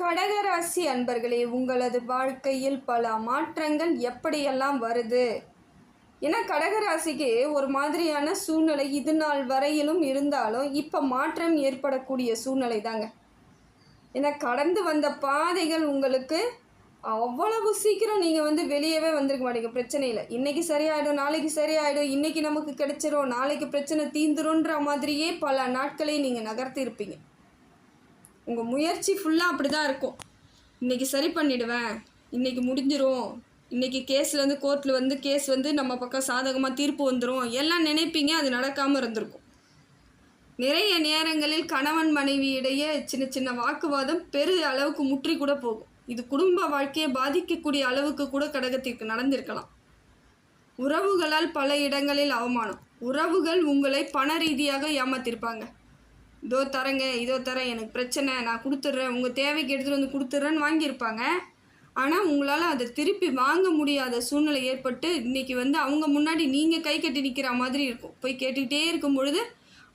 கடகராசி அன்பர்களே உங்களது வாழ்க்கையில் பல மாற்றங்கள் எப்படியெல்லாம் வருது? ஏன்னா கடகராசிக்கு ஒரு மாதிரியான சூழ்நிலை இது நாள் வரையிலும் இருந்தாலும் இப்போ மாற்றம் ஏற்படக்கூடிய சூழ்நிலை தாங்க. ஏன்னா கடந்து வந்த பாதைகள் உங்களுக்கு அவ்வளவு சீக்கிரம் நீங்கள் வந்து வெளியவே வந்திருக்க மாட்டீங்க. பிரச்சனையில் இன்றைக்கி சரியாயிடும் நாளைக்கு சரியாயிடும் இன்றைக்கி நமக்கு கிடைச்சிரும் நாளைக்கு பிரச்சனை தீந்துருன்ற மாதிரியே பல நாட்களை நீங்கள் நகர்த்தியிருப்பீங்க உங்கள் முயற்சி ஃபுல்லாக அப்படி தான் இருக்கும். இன்றைக்கி சரி பண்ணிவிடுவேன் இன்றைக்கி முடிஞ்சிரும். இன்றைக்கி கேஸ்லேருந்து கோர்ட்டில் வந்து கேஸ் வந்து நம்ம பக்கம் சாதகமாக தீர்ப்பு வந்துடும் எல்லாம் நினைப்பீங்க அது நடக்காமல் இருந்திருக்கும். நிறைய நேரங்களில் கணவன் மனைவி இடையே சின்ன சின்ன வாக்குவாதம் பெரு அளவுக்கு முற்றி கூட போகும். இது குடும்ப வாழ்க்கையை பாதிக்கக்கூடிய அளவுக்கு கூட கடகத்திற்கு நடந்திருக்கலாம். உறவுகளால் பல இடங்களில் அவமானம். உறவுகள் உங்களை பண ரீதியாக ஏமாத்திருப்பாங்க. இதோ தரேங்க இதோ தரேன் எனக்கு பிரச்சனை நான் கொடுத்துட்றேன். உங்கள் தேவைக்கு எடுத்துகிட்டு வந்து கொடுத்துட்றேன்னு வாங்கியிருப்பாங்க. ஆனால் உங்களால் அதை திருப்பி வாங்க முடியாத சூழ்நிலை ஏற்பட்டு இன்றைக்கி வந்து அவங்க முன்னாடி நீங்கள் கை கட்டி நிற்கிற மாதிரி இருக்கும். போய் கேட்டுக்கிட்டே இருக்கும் பொழுது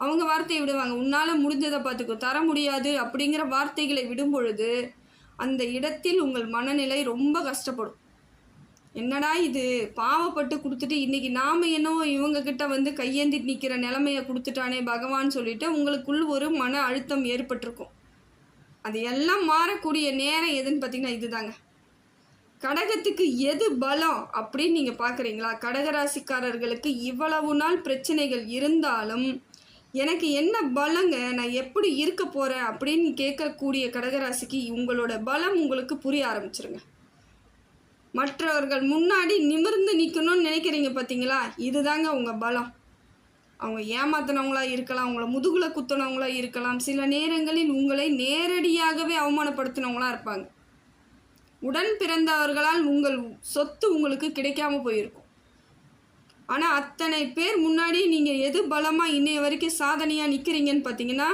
அவங்க வார்த்தையை விடுவாங்க. உன்னால் முடிஞ்சதை பார்த்துக்கோ தர முடியாது அப்படிங்கிற வார்த்தைகளை விடும் பொழுது அந்த இடத்தில் உங்கள் மனநிலை ரொம்ப கஷ்டப்படும். என்னடா இது? பாவப்பட்டு கொடுத்துட்டு இன்றைக்கி நாம் என்னவோ இவங்க கிட்ட வந்து கையேந்தி நிற்கிற நிலமையை கொடுத்துட்டானே பகவான் சொல்லிட்டு உங்களுக்குள் ஒரு மன அழுத்தம் ஏற்பட்டிருக்கும். அது எல்லாம் மாறக்கூடிய நேரம் எதுன்னு பார்த்தீங்கன்னா இதுதாங்க. கடகத்துக்கு எது பலம் அப்படின்னு நீங்கள் பார்க்குறீங்களா கடகராசிக்காரர்களுக்கு இவ்வளவு நாள் பிரச்சனைகள் இருந்தாலும் எனக்கு என்ன பலங்க? நான் எப்படி இருக்க போகிறேன் அப்படின்னு கேட்கக்கூடிய கடகராசிக்கு உங்களோட பலம் உங்களுக்கு புரிய ஆரம்பிச்சிருங்க. மற்றவர்கள் முன்னாடி நிமிர்ந்து நிற்கணும்னு நினைக்கிறீங்க பார்த்தீங்களா இதுதாங்க உங்கள் பலம். அவங்க ஏமாத்தினவங்களா இருக்கலாம் உங்களை முதுகில் குத்தினவங்களா இருக்கலாம். சில நேரங்களில் உங்களை நேரடியாகவே அவமானப்படுத்தினவங்களா இருப்பாங்க. உடன் பிறந்தவர்களால் உங்கள் சொத்து உங்களுக்கு கிடைக்காம போயிருக்கும். ஆனால் அத்தனை பேர் முன்னாடி நீங்கள் எது பலமாக இன்னைய வரைக்கும் சாதனையாக நிற்கிறீங்கன்னு பார்த்தீங்கன்னா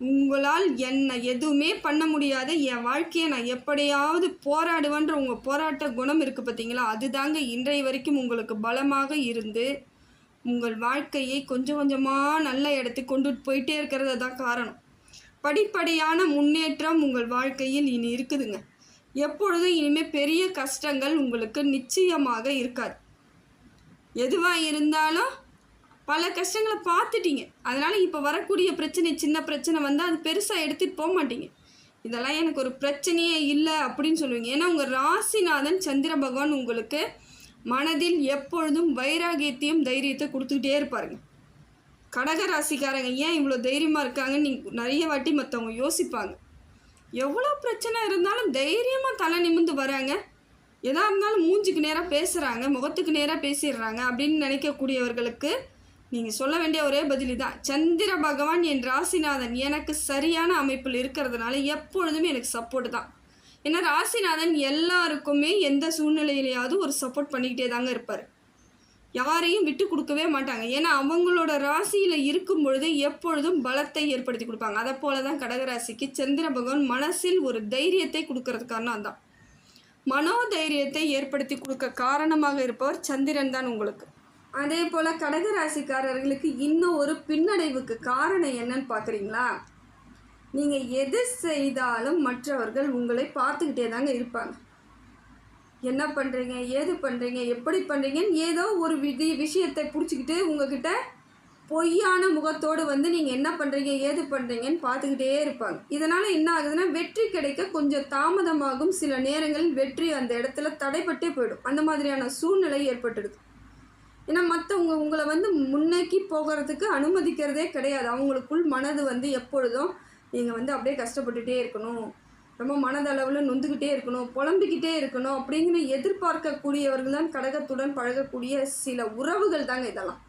உங்களால் என்னை எதுவுமே பண்ண முடியாத என் வாழ்க்கையை நான் எப்படியாவது போராடுவேன்ற உங்கள் போராட்ட குணம் இருக்குது பார்த்தீங்களா? அதுதாங்க இன்றைய வரைக்கும் உங்களுக்கு பலமாக இருந்து உங்கள் வாழ்க்கையை கொஞ்சம் கொஞ்சமாக நல்ல இடத்துக்கு கொண்டுட்டு போயிட்டே இருக்கிறது தான் காரணம். படிப்படியான முன்னேற்றம் உங்கள் வாழ்க்கையில் இனி இருக்குதுங்க. எப்பொழுதும் இனிமேல் பெரிய கஷ்டங்கள் உங்களுக்கு நிச்சயமாக இருக்காது. எதுவாக இருந்தாலும் பல கஷ்டங்களை பார்த்துட்டீங்க. அதனால் இப்போ வரக்கூடிய பிரச்சனை சின்ன பிரச்சனை வந்தால் அது பெருசாக எடுத்துகிட்டு போக மாட்டீங்க. இதெல்லாம் எனக்கு ஒரு பிரச்சனையே இல்லை அப்படின்னு சொல்லுவீங்க. ஏன்னா உங்கள் ராசிநாதன் சந்திர பகவான் உங்களுக்கு மனதில் எப்பொழுதும் வைராகியத்தையும் தைரியத்தை கொடுத்துக்கிட்டே இருப்பாருங்க. கடக ராசிக்காரங்க ஏன் இவ்வளோ தைரியமாக இருக்காங்கன்னு நீங்கள் நிறைய வாட்டி மற்றவங்க யோசிப்பாங்க. எவ்வளோ பிரச்சனை இருந்தாலும் தைரியமாக தலை நிமிந்து வராங்க. எதா இருந்தாலும் மூஞ்சிக்கு நேராக பேசுகிறாங்க முகத்துக்கு நேராக பேசிடுறாங்க அப்படின்னு நினைக்கக்கூடியவர்களுக்கு நீங்கள் சொல்ல வேண்டிய ஒரே பதில் தான் சந்திர பகவான் என் ராசிநாதன் எனக்கு சரியான அமைப்பில் இருக்கிறதுனால எப்பொழுதுமே எனக்கு சப்போர்ட் தான். ஏன்னா ராசிநாதன் எல்லாருக்குமே எந்த சூழ்நிலையிலையாவது ஒரு சப்போர்ட் பண்ணிக்கிட்டே தாங்க இருப்பார். யாரையும் விட்டு கொடுக்கவே மாட்டாங்க. ஏன்னா அவங்களோட ராசியில் இருக்கும் பொழுது எப்பொழுதும் பலத்தை ஏற்படுத்தி கொடுப்பாங்க. அதை போல தான் கடகராசிக்கு சந்திர பகவான் மனசில் ஒரு தைரியத்தை கொடுக்கறது காரணம் தான் மனோதைரியத்தை ஏற்படுத்தி கொடுக்க காரணமாக இருப்பவர் சந்திரன் தான் உங்களுக்கு. அதே போல் கடகராசிக்காரர்களுக்கு இன்னும் ஒரு பின்னடைவுக்கு காரணம் என்னன்னு பார்க்குறீங்களா? நீங்கள் எது செய்தாலும் மற்றவர்கள் உங்களை பார்த்துக்கிட்டே தாங்க இருப்பாங்க. என்ன பண்ணுறீங்க ஏது பண்ணுறீங்க எப்படி பண்ணுறீங்கன்னு ஏதோ ஒரு விதி விஷயத்தை பிடிச்சிக்கிட்டு உங்ககிட்ட பொய்யான முகத்தோடு வந்து நீங்கள் என்ன பண்ணுறீங்க ஏது பண்ணுறீங்கன்னு பார்த்துக்கிட்டே இருப்பாங்க. இதனால் என்ன ஆகுதுன்னா வெற்றி கிடைக்க கொஞ்சம் தாமதமாகும். சில நேரங்களில் வெற்றி அந்த இடத்துல தடைப்பட்டே போயிடும். அந்த மாதிரியான சூழ்நிலை ஏற்பட்டுடுது. ஏன்னா மற்றவங்க உங்களை வந்து முன்னோக்கி போகிறதுக்கு அனுமதிக்கிறதே கிடையாது. அவங்களுக்குள் மனது வந்து எப்பொழுதும் நீங்கள் வந்து அப்படியே கஷ்டப்பட்டுகிட்டே இருக்கணும். ரொம்ப மனதளவில் நொந்துக்கிட்டே இருக்கணும். புலம்பிக்கிட்டே இருக்கணும் அப்படிங்கிற எதிர்பார்க்கக்கூடியவர்கள் தான் கடகத்துடன் பழகக்கூடிய சில உறவுகள் தாங்க இதெல்லாம்.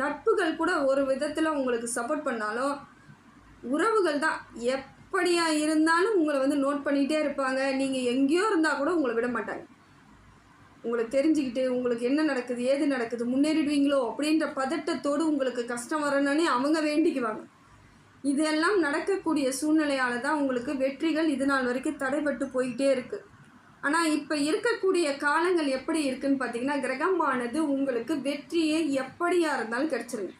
நட்புகள் கூட ஒரு விதத்தில் உங்களுக்கு சப்போர்ட் பண்ணாலும் உறவுகள் தான். எப்படியா இருந்தாலும் உங்களை வந்து நோட் பண்ணிகிட்டே இருப்பாங்க. நீங்கள் எங்கேயோ இருந்தால் கூட உங்களை விட மாட்டாங்க. உங்களை தெரிஞ்சுக்கிட்டு உங்களுக்கு என்ன நடக்குது ஏது நடக்குது முன்னேறிடுவீங்களோ அப்படின்ற பதட்டத்தோடு உங்களுக்கு கஷ்டம் வரணுன்னே அவங்க வேண்டிக்குவாங்க. இதெல்லாம் நடக்கக்கூடிய சூழ்நிலையால் தான் உங்களுக்கு வெற்றிகள் இது நாள் வரைக்கும் தடைபட்டு போயிட்டே இருக்குது ஆனால் இப்போ இருக்கக்கூடிய காலங்கள் எப்படி இருக்குதுன்னு பார்த்தீங்கன்னா கிரகமானது உங்களுக்கு வெற்றியை எப்படியாக இருந்தாலும் கிடச்சிருங்க.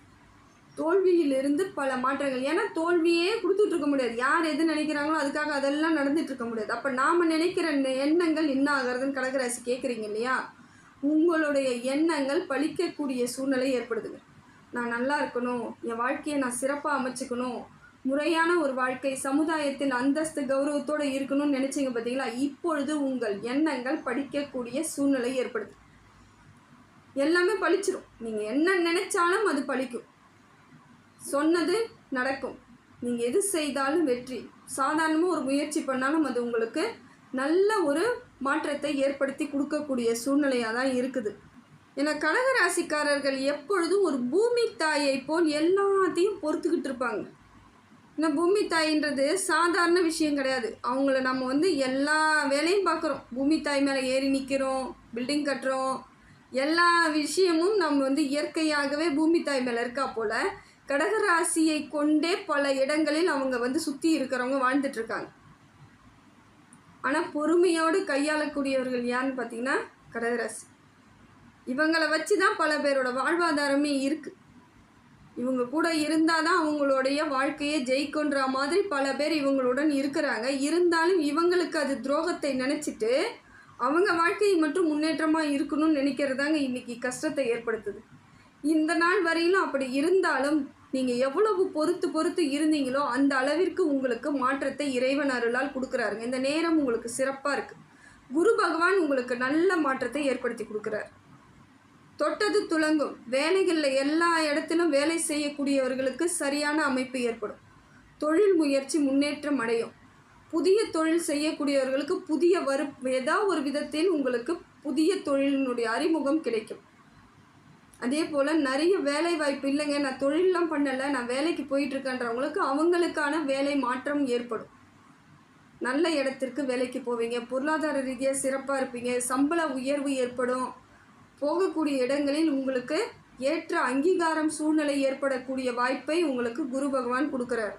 தோல்வியிலிருந்து பல மாற்றங்கள். ஏன்னா தோல்வியே கொடுத்துட்டு இருக்க முடியாது. யார் எது நினைக்கிறாங்களோ அதுக்காக அதெல்லாம் நடந்துட்டு இருக்க முடியாது. அப்போ நாம் நினைக்கிற எண்ணங்கள் என்ன ஆகிறதுன்னு கடகராசி கேட்குறீங்க இல்லையா? உங்களுடைய எண்ணங்கள் பழிக்கக்கூடிய சூழ்நிலை ஏற்படுதுங்க. நான் நல்லா இருக்கணும். என் வாழ்க்கையை நான் சிறப்பாக அமைச்சுக்கணும். முறையான ஒரு வாழ்க்கை சமுதாயத்தில் அந்தஸ்து கௌரவத்தோடு இருக்கணும்னு நினச்சிங்க பார்த்தீங்களா இப்பொழுது உங்கள் எண்ணங்கள் படிக்கக்கூடிய சூழ்நிலை ஏற்படுது. எல்லாமே பழிச்சிரும். நீங்கள் என்ன நினைச்சாலும் அது பழிக்கும். சொன்னது நடக்கும். நீங்கள் எது செய்தாலும் வெற்றி. சாதாரணமாக ஒரு முயற்சி பண்ணாலும் அது உங்களுக்கு நல்ல ஒரு மாற்றத்தை ஏற்படுத்தி கொடுக்கக்கூடிய சூழ்நிலையாக தான் இருக்குது. ஏன்னா கடகராசிக்காரர்கள் எப்பொழுதும் ஒரு பூமி தாயை போல் எல்லாத்தையும் பொறுத்துக்கிட்டு இருப்பாங்க. ஏன்னா பூமி தாயின்றது சாதாரண விஷயம் கிடையாது. அவங்கள நம்ம வந்து எல்லா வேலையும் பார்க்குறோம். பூமி தாய் மேலே ஏறி நிற்கிறோம் பில்டிங் கட்டுறோம். எல்லா விஷயமும் நம்ம வந்து இயற்கையாகவே பூமி தாய் மேலே இருக்கா போல் கடகராசியை கொண்டே பல இடங்களில் அவங்க வந்து சுற்றி இருக்கிறவங்க வாழ்ந்துட்டு இருக்காங்க ஆனால் பொறுமையோடு கையாளக்கூடியவர்கள் யாருன்னு பார்த்தீங்கன்னா கடகராசி. இவங்களை வச்சு தான் பல பேரோட வாழ்வாதாரமே இருக்குது இவங்க கூட இருந்தால் தான் அவங்களுடைய வாழ்க்கையை ஜெயிக்கொன்ற மாதிரி பல பேர் இவங்களுடன் இருக்கிறாங்க. இருந்தாலும் இவங்களுக்கு அது துரோகத்தை நினச்சிட்டு அவங்க வாழ்க்கையை மட்டும் முன்னேற்றமாக இருக்கணும்னு நினைக்கிறதாங்க இன்னைக்கு கஷ்டத்தை ஏற்படுத்துது. இந்த நாள் வரையிலும் அப்படி இருந்தாலும் நீங்கள் எவ்வளவு பொறுத்து பொறுத்து இருந்தீங்களோ அந்த அளவிற்கு உங்களுக்கு மாற்றத்தை இறைவன் அருளால் கொடுக்குறாருங்க. இந்த நேரம் உங்களுக்கு சிறப்பாக இருக்குது குரு பகவான் உங்களுக்கு நல்ல மாற்றத்தை ஏற்படுத்தி கொடுக்குறாரு. தொட்டது துலங்கும். வேலைகளில் எல்லா இடத்திலும் வேலை செய்யக்கூடியவர்களுக்கு சரியான அமைப்பு ஏற்படும். தொழில் முயற்சி முன்னேற்றம் அடையும். புதிய தொழில் செய்யக்கூடியவர்களுக்கு புதிய வரு ஏதோ ஒரு விதத்தில் உங்களுக்கு புதிய தொழிலினுடைய அறிமுகம் கிடைக்கும். அதே போல் நிறைய வேலை வாய்ப்பு இல்லைங்க. நான் தொழிலெலாம் பண்ணலை. நான் வேலைக்கு போயிட்டுருக்கேன்றவங்களுக்கு அவங்களுக்கான வேலை மாற்றம் ஏற்படும். நல்ல இடத்திற்கு வேலைக்கு போவீங்க. பொருளாதார ரீதியாக சிறப்பாக இருப்பீங்க. சம்பள உயர்வு ஏற்படும். போகக்கூடிய இடங்களில் உங்களுக்கு ஏற்ற அங்கீகாரம் சூழ்நிலை ஏற்படக்கூடிய வாய்ப்பை உங்களுக்கு குரு பகவான் கொடுக்குறார்.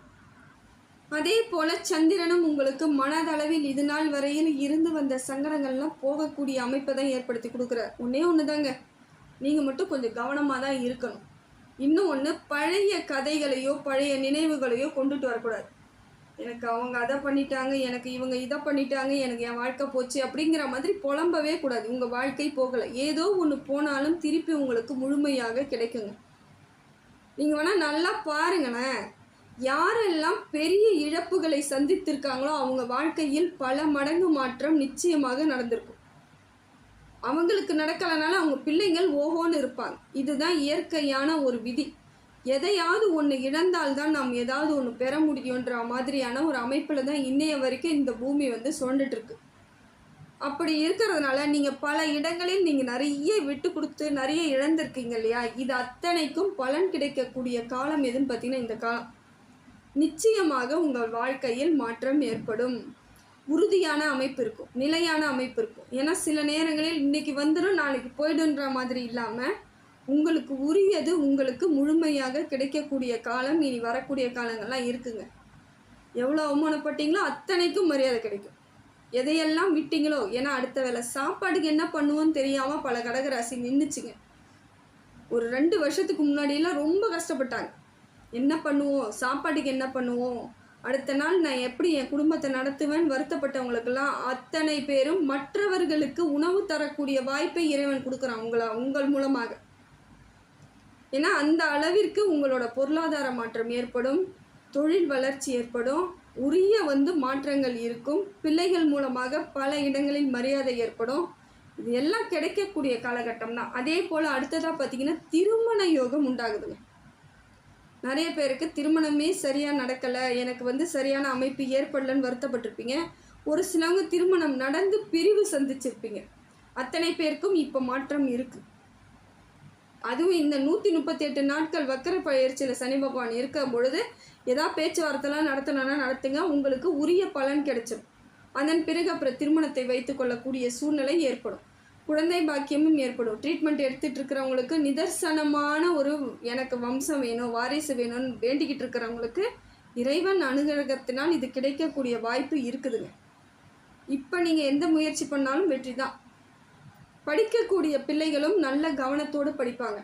அதே போல் சந்திரனும் உங்களுக்கு மனதளவில் இது நாள் வரையில் இருந்து வந்த சங்கடங்கள்லாம் போகக்கூடிய அமைப்பை தான் ஏற்படுத்தி கொடுக்குறார். ஒன்றே ஒன்று தாங்க நீங்கள் மட்டும் கொஞ்சம் கவனமாக தான் இருக்கணும். இன்னும் ஒன்று பழைய கதைகளையோ பழைய நினைவுகளையோ கொண்டுட்டு வரக்கூடாது. எனக்கு அவங்க அதை பண்ணிட்டாங்க எனக்கு இவங்க இதை பண்ணிட்டாங்க எனக்கு என் வாழ்க்கை போச்சு அப்படிங்கிற மாதிரி புலம்பவே கூடாது. உங்கள் வாழ்க்கை போகலை. ஏதோ ஒன்று போனாலும் திருப்பி உங்களுக்கு முழுமையாக கிடைக்குங்க. நீங்கள் வேணால் நல்லா பாருங்களேன். யாரெல்லாம் பெரிய இழப்புகளை சந்தித்திருக்காங்களோ அவங்க வாழ்க்கையில் பல மடங்கு மாற்றம் நிச்சயமாக நடந்திருக்கும். அவங்களுக்கு நடக்கலைனால அவங்க பிள்ளைங்கள் ஓஹோன்னு இருப்பாங்க. இதுதான் இயற்கையான ஒரு விதி. எதையாவது ஒன்று இழந்தால்தான் நாம் ஏதாவது ஒன்று பெற முடியுன்ற மாதிரியான ஒரு அமைப்பில் தான் இன்னைய வரைக்கும் இந்த பூமி வந்து சுழண்டுட்டு அப்படி இருக்கிறதுனால நீங்கள் பல இடங்களில் நீங்கள் நிறைய விட்டு கொடுத்து நிறைய இழந்திருக்கீங்க இல்லையா? இது அத்தனைக்கும் பலன் கிடைக்கக்கூடிய காலம் எதுன்னு பார்த்தீங்கன்னா இந்த காலம். நிச்சயமாக உங்கள் வாழ்க்கையில் மாற்றம் ஏற்படும். உறுதியான அமைப்பு இருக்கும் நிலையான அமைப்பு இருக்கும். ஏன்னா சில நேரங்களில் இன்னைக்கு வந்துடும் நாளைக்கு போயிடுன்ற மாதிரி இல்லாமல் உங்களுக்கு உரியது உங்களுக்கு முழுமையாக கிடைக்கக்கூடிய காலம் இனி வரக்கூடிய காலங்கள்லாம் இருக்குங்க. எவ்வளோ அவமானப்பட்டீங்களோ அத்தனைக்கும் மரியாதை கிடைக்கும். எதையெல்லாம் விட்டீங்களோ ஏன்னா அடுத்த வேளை சாப்பாடுக்கு என்ன பண்ணுவோன்னு தெரியாமல் பல கடகராசி நின்றுச்சுங்க ஒரு ரெண்டு வருஷத்துக்கு முன்னாடியெல்லாம் ரொம்ப கஷ்டப்பட்டாங்க. என்ன பண்ணுவோம்? சாப்பாட்டுக்கு என்ன பண்ணுவோம்? அடுத்த நாள் நான் எப்படி என் குடும்பத்தை நடத்துவேன்? வருத்தப்பட்டவங்களுக்கெல்லாம் அத்தனை பேரும் மற்றவர்களுக்கு உணவு தரக்கூடிய வாய்ப்பை இறைவன் கொடுக்குறான் உங்களா உங்கள் மூலமாக. ஏன்னா அந்த அளவிற்கு உங்களோட பொருளாதார மாற்றம் ஏற்படும் தொழில் வளர்ச்சி ஏற்படும் உரிய வந்து மாற்றங்கள் இருக்கும் பிள்ளைகள் மூலமாக பல இடங்களில் மரியாதை ஏற்படும். இது எல்லாம் கிடைக்கக்கூடிய காலகட்டம் தான் அதே போல் அடுத்ததாக பார்த்தீங்கன்னா திருமண யோகம் உண்டாகுதுங்க. நிறைய பேருக்கு திருமணமே சரியாக நடக்கலை. எனக்கு வந்து சரியான அமைப்பு ஏற்படலன்னு வருத்தப்பட்டிருப்பீங்க. ஒரு சிலவங்க திருமணம் நடந்து பிரிவு சந்திச்சிருப்பீங்க. அத்தனை பேருக்கும் இப்போ மாற்றம் இருக்குது அதுவும் இந்த நூற்றி முப்பத்தெட்டு நாட்கள் வக்கர பயிற்சியில் சனி பகவான் இருக்கும் பொழுது ஏதாவது பேச்சுவார்த்தைலாம் நடத்தணும்னா நடத்துங்க. உங்களுக்கு உரிய பலன் கிடைச்சிடும் அதன் பிறகு அப்புறம் திருமணத்தை வைத்துக்கொள்ளக்கூடிய சூழ்நிலை ஏற்படும். குழந்தை பாக்கியமும் ஏற்படும். ட்ரீட்மெண்ட் எடுத்துகிட்டு இருக்கிறவங்களுக்கு நிதர்சனமான ஒரு எனக்கு வம்சம் வேணும் வாரிசு வேணும்னு வேண்டிக்கிட்டு இருக்கிறவங்களுக்கு இறைவன் அனுகிரகத்தினால் இது கிடைக்கக்கூடிய வாய்ப்பு இருக்குதுங்க. இப்போ நீங்கள் எந்த முயற்சி பண்ணாலும் வெற்றி தான் படிக்கக்கூடிய பிள்ளைகளும் நல்ல கவனத்தோடு படிப்பாங்க.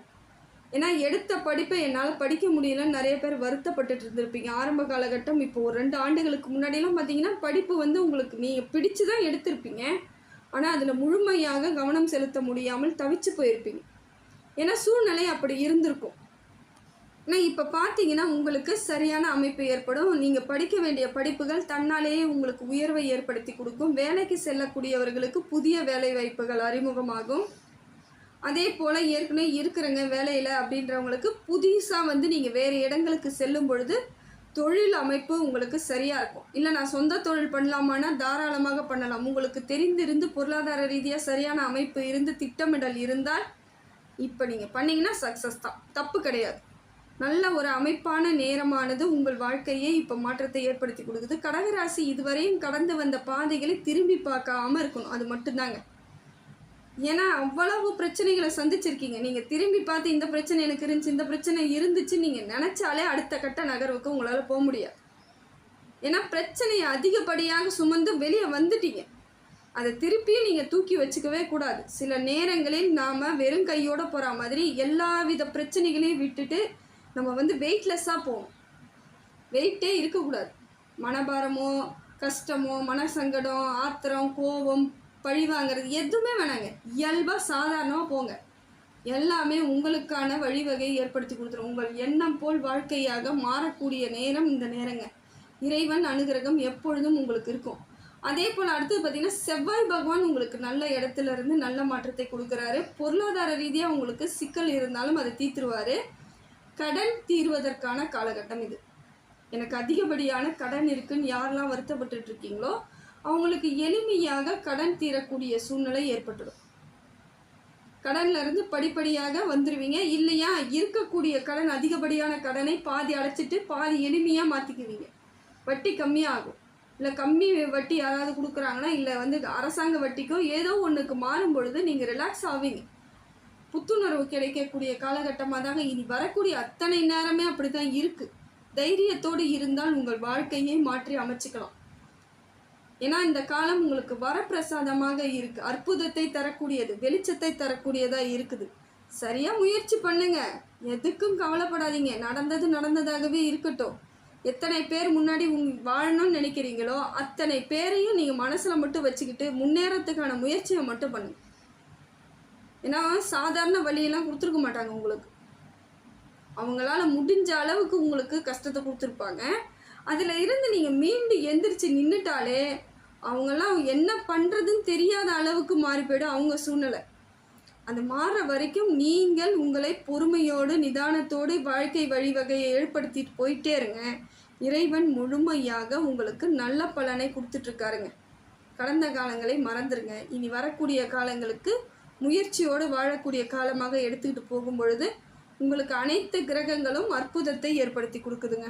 ஏன்னா எடுத்த படிப்பை என்னால் படிக்க முடியலன்னு நிறைய பேர் வருத்தப்பட்டுட்டு இருந்திருப்பீங்க. ஆரம்ப காலகட்டம் இப்போ ஒரு ரெண்டு ஆண்டுகளுக்கு முன்னாடியெல்லாம் பார்த்தீங்கன்னா படிப்பு வந்து உங்களுக்கு நீங்கள் பிடிச்சு தான் எடுத்திருப்பீங்க. ஆனால் அதில் முழுமையாக கவனம் செலுத்த முடியாமல் தவிச்சு போயிருப்பீங்க. ஏன்னா சூழ்நிலை அப்படி இருந்திருக்கும். ஆனால் இப்போ பார்த்தீங்கன்னா உங்களுக்கு சரியான அமைப்பு ஏற்படும். நீங்கள் படிக்க வேண்டிய படிப்புகள் தன்னாலேயே உங்களுக்கு உயர்வை ஏற்படுத்தி கொடுக்கும். வேலைக்கு செல்லக்கூடியவர்களுக்கு புதிய வேலை வாய்ப்புகள் அறிமுகமாகும். அதே போல் ஏற்கனவே இருக்கிறங்க வேலையில் அப்படின்றவங்களுக்கு புதுசாக வந்து நீங்கள் வேறு இடங்களுக்கு செல்லும் பொழுது தொழில் அமைப்பு உங்களுக்கு சரியாக இருக்கும். இல்லை நான் சொந்த தொழில் பண்ணலாமான்னா தாராளமாக பண்ணலாம். உங்களுக்கு தெரிந்திருந்து பொருளாதார ரீதியாக சரியான அமைப்பு இருந்து திட்டமிடல் இருந்தால் இப்போ நீங்கள் பண்ணிங்கன்னா சக்ஸஸ் தான். தப்பு கிடையாது. நல்ல ஒரு அமைப்பான நேரமானது உங்கள் வாழ்க்கையை இப்போ மாற்றத்தை ஏற்படுத்தி கொடுக்குது. கடகராசி இதுவரையும் கடந்து வந்த பாதைகளை திரும்பி பார்க்காம இருக்கணும். அது மட்டும்தாங்க. ஏன்னா அவ்வளவு பிரச்சனைகளை சந்திச்சிருக்கீங்க. நீங்கள் திரும்பி பார்த்து இந்த பிரச்சனை எனக்கு இருந்துச்சு இந்த பிரச்சனை இருந்துச்சு நீங்கள் நினச்சாலே அடுத்த கட்ட நகர்வுக்கு உங்களால் போக முடியாது. ஏன்னா பிரச்சனையை அதிகப்படியாக சுமந்து வெளியே வந்துட்டீங்க. அதை திருப்பியும் நீங்கள் தூக்கி வச்சுக்கவே கூடாது. சில நேரங்களில் நாம் வெறும் கையோடு போகிற மாதிரி எல்லா வித பிரச்சனைகளையும் விட்டுட்டு நம்ம வந்து வெயிட்லெஸ்ஸாக போகணும். வெயிட்டே இருக்கக்கூடாது. மனபாரமோ கஷ்டமோ மனசங்கடம் ஆத்திரம் கோபம் பழி வாங்குறது எதுவுமே வேணாங்க. இயல்பாக சாதாரணமாக போங்க. எல்லாமே உங்களுக்கான வழிவகை ஏற்படுத்தி கொடுத்துரும். உங்கள் எண்ணம் போல் வாழ்க்கையாக மாறக்கூடிய நேரம் இந்த நேரங்க. இறைவன் அனுகிரகம் எப்பொழுதும் உங்களுக்கு இருக்கும். அதே போல் அடுத்தது பார்த்தீங்கன்னா செவ்வாய் பகவான் உங்களுக்கு நல்ல இடத்துல இருந்து நல்ல மாற்றத்தை கொடுக்குறாரு. பொருளாதார ரீதியாக உங்களுக்கு சிக்கல் இருந்தாலும் அதை தீர்த்துருவாரு. கடன் தீர்வதற்கான காலகட்டம் இது. எனக்கு அதிகப்படியான கடன் இருக்குன்னு யாரெல்லாம் வருத்தப்பட்டு இருக்கீங்களோ அவங்களுக்கு எளிமையாக கடன் தீரக்கூடிய சூழ்நிலை ஏற்பட்டுடும். கடன்ல இருந்து படிப்படியாக வந்துடுவீங்க இல்லையா இருக்கக்கூடிய கடன் அதிகப்படியான கடனை பாதி அடைச்சிட்டு பாதி எளிமையாக மாற்றிக்குவீங்க வட்டி கம்மியாகும். இல்லை கம்மி வட்டி யாராவது கொடுக்குறாங்கன்னா இல்லை வந்து அரசாங்க வட்டிக்கோ ஏதோ ஒன்றுக்கு மாறும் பொழுது நீங்கள் ரிலாக்ஸ் ஆவீங்க. புத்துணர்வு கிடைக்கக்கூடிய காலகட்டமாக தாங்க இனி வரக்கூடிய அத்தனை நேரமே அப்படி தான் இருக்குது தைரியத்தோடு இருந்தால் உங்கள் வாழ்க்கையை மாற்றி அமைச்சுக்கலாம். ஏன்னா இந்த காலம் உங்களுக்கு வரப்பிரசாதமாக இருக்கு. அற்புதத்தை தரக்கூடியது வெளிச்சத்தை தரக்கூடியதா இருக்குது. சரியா முயற்சி பண்ணுங்க. எதுக்கும் கவலைப்படாதீங்க. நடந்தது நடந்ததாகவே இருக்கட்டும். எத்தனை பேர் முன்னாடி உங் வாழணும்னு நினைக்கிறீங்களோ அத்தனை பேரையும் நீங்கள் மனசில் மட்டும் வச்சுக்கிட்டு முன்னேறத்துக்கான முயற்சியை மட்டும் பண்ணுங்க. ஏன்னா சாதாரண வழியெல்லாம் கொடுத்துருக்க மாட்டாங்க உங்களுக்கு. அவங்களால முடிஞ்ச அளவுக்கு உங்களுக்கு கஷ்டத்தை கொடுத்துருப்பாங்க. அதில் இருந்து நீங்கள் மீண்டு எந்திரிச்சு நின்றுட்டாலே அவங்கெல்லாம் என்ன பண்ணுறதுன்னு தெரியாத அளவுக்கு மாறி போயிடும் அவங்க சூழ்நிலை. அந்த மாறுற வரைக்கும் நீங்கள் உங்களை பொறுமையோடு நிதானத்தோடு வாழ்க்கை வழிவகையை ஏற்படுத்திட்டு போயிட்டே இருங்க. இறைவன் முழுமையாக உங்களுக்கு நல்ல பலனை கொடுத்துட்ருக்காருங்க. கடந்த காலங்களை மறந்துருங்க. இனி வரக்கூடிய காலங்களுக்கு முயற்சியோடு வாழக்கூடிய காலமாக எடுத்துக்கிட்டு போகும் பொழுது உங்களுக்கு அனைத்து கிரகங்களும் அற்புதத்தை ஏற்படுத்தி கொடுக்குதுங்க.